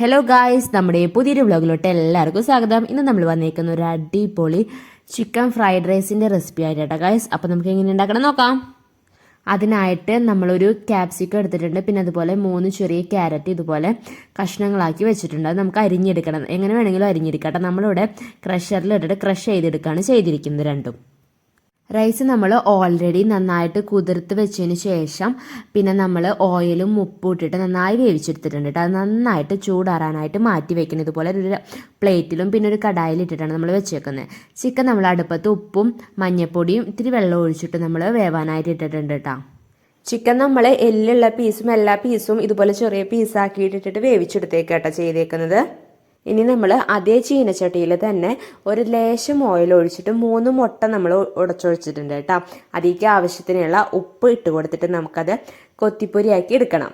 Hello guys നമ്മുടെ പുതിയൊരു വ്ളോഗിലോട്ട് എല്ലാവർക്കും സ്വാഗതം. ഇന്ന് നമ്മൾ വന്നേക്കുന്ന ഒരു അടിപൊളി ചിക്കൻ ഫ്രൈഡ് റൈസിന്റെ റെസിപ്പി ആയിട്ടാ ഗായ്സ് അപ്പോൾ നമുക്ക് എങ്ങനെ ഉണ്ടാക്കണം നോക്കാം. അതിനായിട്ട് നമ്മളൊരു ക്യാപ്സിക്കം എടുത്തിട്ടുണ്ട്. പിന്നെ അതുപോലെ മൂന്ന് ചെറിയ ക്യാരറ്റ് ഇതുപോലെ കഷ്ണങ്ങളാക്കി വെച്ചിട്ടുണ്ട്. അത് നമുക്ക് അരിഞ്ഞെടുക്കണം. എങ്ങനെ വേണമെങ്കിലും അരിഞ്ഞെടുക്കട്ടെ നമ്മളിവിടെ ക്രഷറിൽ ഇട്ടിട്ട് ക്രഷ് ചെയ്തെടുക്കുകയാണ് ചെയ്തിരിക്കുന്നത് രണ്ടും. റൈസ് നമ്മൾ ഓൾറെഡി നന്നായിട്ട് കുതിർത്ത് വെച്ചതിന് ശേഷം പിന്നെ നമ്മൾ ഓയിലും ഉപ്പും ഇട്ടിട്ട് നന്നായി വേവിച്ചെടുത്തിട്ടുണ്ട് കേട്ടോ അത് നന്നായിട്ട് ചൂടാറാനായിട്ട് മാറ്റി വെക്കണം. ഇതുപോലെ ഒരു പ്ലേറ്റിലും പിന്നെ ഒരു കടായിൽ ഇട്ടിട്ടാണ് നമ്മൾ വെച്ചേക്കുന്നത് ചിക്കൻ നമ്മൾ അടുപ്പത്ത് ഉപ്പും മഞ്ഞൾപ്പൊടിയും ഇത്തിരി വെള്ളം ഒഴിച്ചിട്ട് നമ്മൾ വേവാനായിട്ട് ഇട്ടിട്ടുണ്ട് കേട്ടോ ചിക്കൻ നമ്മൾ എല്ലുള്ള പീസും എല്ലാ പീസും ഇതുപോലെ ചെറിയ പീസാക്കിയിട്ടിട്ട് വേവിച്ചെടുത്തേക്കാട്ടോ ചെയ്തേക്കുന്നത്. ഇനി നമ്മൾ അതേ ചീനച്ചട്ടിയിൽ തന്നെ ഒരു ലേശം ഓയിൽ ഒഴിച്ചിട്ട് മൂന്ന് മുട്ട നമ്മൾ ഉടച്ചൊഴിച്ചിട്ടുണ്ട് കേട്ടോ. അതിലേക്ക് ആവശ്യത്തിനുള്ള ഉപ്പ് ഇട്ട് കൊടുത്തിട്ട് നമുക്കത് കൊത്തിപ്പൊരിയാക്കി എടുക്കണം.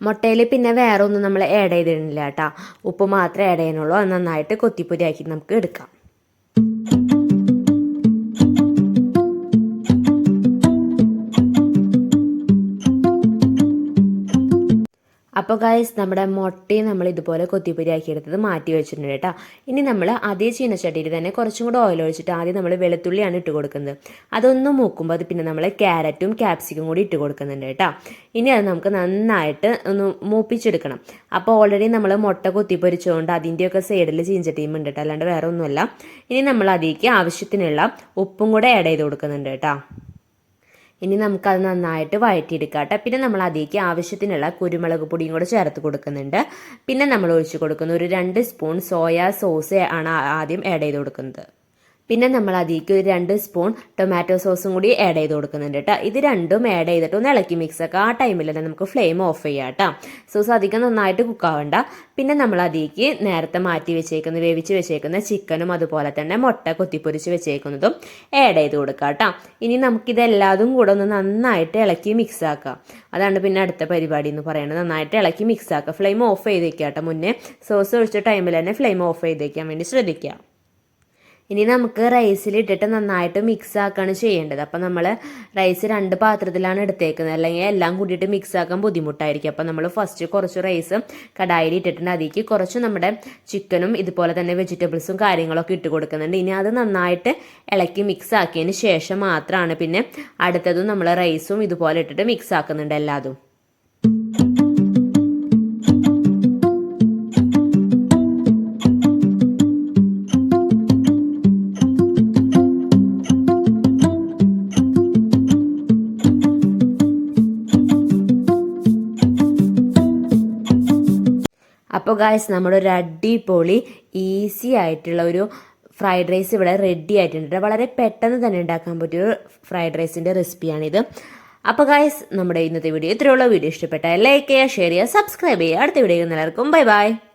മുട്ടയിൽ പിന്നെ വേറെ ഒന്നും നമ്മൾ ആഡ് ചെയ്തിട്ടില്ല കേട്ടോ. ഉപ്പ് മാത്രമേ ആഡ് ചെയ്യുന്നുള്ളൂ. അത് നന്നായിട്ട് കൊത്തിപ്പൊരിയാക്കി നമുക്ക് എടുക്കാം. അപ്പോൾ ഗായസ് നമ്മുടെ മുട്ടയും നമ്മൾ ഇതുപോലെ കൊത്തിപ്പൊരിയാക്കി എടുത്തത് മാറ്റി വെച്ചിട്ടുണ്ട് കേട്ടോ. ഇനി നമ്മൾ അതേ ചീനച്ചട്ടിയിൽ തന്നെ കുറച്ചും കൂടെ ഓയിൽ ഒഴിച്ചിട്ട് ആദ്യം നമ്മൾ വെളുത്തുള്ളിയാണ് ഇട്ട് കൊടുക്കുന്നത്. അതൊന്നും മൂക്കുമ്പോൾ അത് പിന്നെ നമ്മൾ ക്യാരറ്റും ക്യാപ്സിക്കും കൂടി ഇട്ട് കൊടുക്കുന്നുണ്ട് കേട്ടോ. ഇനി അത് നമുക്ക് നന്നായിട്ട് ഒന്ന് മൂപ്പിച്ചെടുക്കണം. അപ്പോൾ ഓൾറെഡി നമ്മൾ മുട്ട കൊത്തിപ്പൊരിച്ചുകൊണ്ട് അതിന്റെയൊക്കെ സൈഡിൽ ചീഞ്ചട്ടിയും ഉണ്ട് കേട്ടോ. അല്ലാണ്ട് വേറെ ഒന്നുമല്ല ഇനി നമ്മൾ അതിലേക്ക് ആവശ്യത്തിനുള്ള ഉപ്പും കൂടെ ആഡ് ചെയ്ത് കൊടുക്കുന്നുണ്ട് കേട്ടോ. ഇനി നമുക്കത് നന്നായിട്ട് വഴറ്റിയെടുക്കാം പിന്നെ നമ്മൾ അതിലേക്ക് ആവശ്യത്തിനുള്ള കുരുമുളക് പൊടിയും കൂടെ ചേർത്ത് കൊടുക്കുന്നുണ്ട്. പിന്നെ നമ്മൾ ഒഴിച്ചു കൊടുക്കുന്ന ഒരു രണ്ട് സ്പൂൺ സോയാ സോസ് ആണ് ആദ്യം ആഡ് ചെയ്ത് കൊടുക്കുന്നത്. പിന്നെ നമ്മൾ അതിലേക്ക് ഒരു രണ്ട് സ്പൂൺ ടൊമാറ്റോ സോസും കൂടി ആഡ് ചെയ്ത് കൊടുക്കുന്നുണ്ട് കേട്ടോ. ഇത് രണ്ടും ആഡ് ചെയ്തിട്ട് ഒന്ന് ഇളക്കി മിക്സ് ആക്കുക ആ ടൈമിൽ തന്നെ നമുക്ക് ഫ്ലെയിം ഓഫ് ചെയ്യാം കേട്ടോ. സോസ് അധികം നന്നായിട്ട് കുക്ക് ആവണ്ട. പിന്നെ നമ്മൾ അതിലേക്ക് നേരത്തെ മാറ്റി വെച്ചേക്കുന്ന വേവിച്ച് വെച്ചേക്കുന്ന ചിക്കനും അതുപോലെ തന്നെ മുട്ട കൊത്തിപ്പൊരിച്ച് വെച്ചേക്കുന്നതും ആഡ് ചെയ്ത് കൊടുക്കുക കേട്ടോ. ഇനി നമുക്കിതെല്ലാതും കൂടെ ഒന്ന് നന്നായിട്ട് ഇളക്കി മിക്സ് ആക്കാം. അതാണ് പിന്നെ അടുത്ത പരിപാടി എന്ന് പറയുന്നത് നന്നായിട്ട് ഇളക്കി മിക്സ് ആക്കുക ഫ്ലെയിം ഓഫ് ചെയ്തേക്കാം കേട്ടോ മുന്നേ. സോസ് ഒഴിച്ച ടൈമിൽ തന്നെ ഫ്ലെയിം ഓഫ് ചെയ്തേക്കാൻ വേണ്ടി ശ്രദ്ധിക്കുക ഇനി നമുക്ക് റൈസിൽ ഇട്ടിട്ട് നന്നായിട്ട് മിക്സ് ആക്കാണ് ചെയ്യേണ്ടത്. അപ്പം നമ്മൾ റൈസ് രണ്ട് പാത്രത്തിലാണ് എടുത്തേക്കുന്നത്. അല്ലെങ്കിൽ എല്ലാം കൂടിയിട്ട് മിക്സ് ആക്കാൻ ബുദ്ധിമുട്ടായിരിക്കും. അപ്പം നമ്മൾ ഫസ്റ്റ് കുറച്ച് റൈസ് കടായിൽ ഇട്ടിട്ടുണ്ട്. അതിലേക്ക് കുറച്ച് നമ്മുടെ ചിക്കനും ഇതുപോലെ തന്നെ വെജിറ്റബിൾസും കാര്യങ്ങളൊക്കെ ഇട്ട് കൊടുക്കുന്നുണ്ട്. ഇനി അത് നന്നായിട്ട് ഇളക്കി മിക്സ് ആക്കിയതിന് ശേഷം മാത്രമാണ് പിന്നെ അടുത്തതും നമ്മൾ റൈസും ഇതുപോലെ ഇട്ടിട്ട് മിക്സ് ആക്കുന്നുണ്ട് എല്ലാതും. അപ്പോൾ ഗായ്സ് നമ്മുടെ ഒരു അടിപൊളി ഈസി ആയിട്ടുള്ള ഒരു ഫ്രൈഡ് റൈസ് ഇവിടെ റെഡി ആയിട്ടുണ്ട് വളരെ പെട്ടെന്ന് തന്നെ ഉണ്ടാക്കാൻ പറ്റിയ ഒരു ഫ്രൈഡ് റൈസിന്റെ റെസിപ്പിയാണിത് അപ്പോൾ ഗായ്സ് നമ്മുടെ ഇന്നത്തെ വീഡിയോ ഇത്രയുള്ള വീഡിയോ ഇഷ്ടപ്പെട്ടാൽ ലൈക്ക് ചെയ്യുക ഷെയർ ചെയ്യുക സബ്സ്ക്രൈബ് ചെയ്യുക. അടുത്ത വീഡിയോ എല്ലാവർക്കും ബൈ ബൈ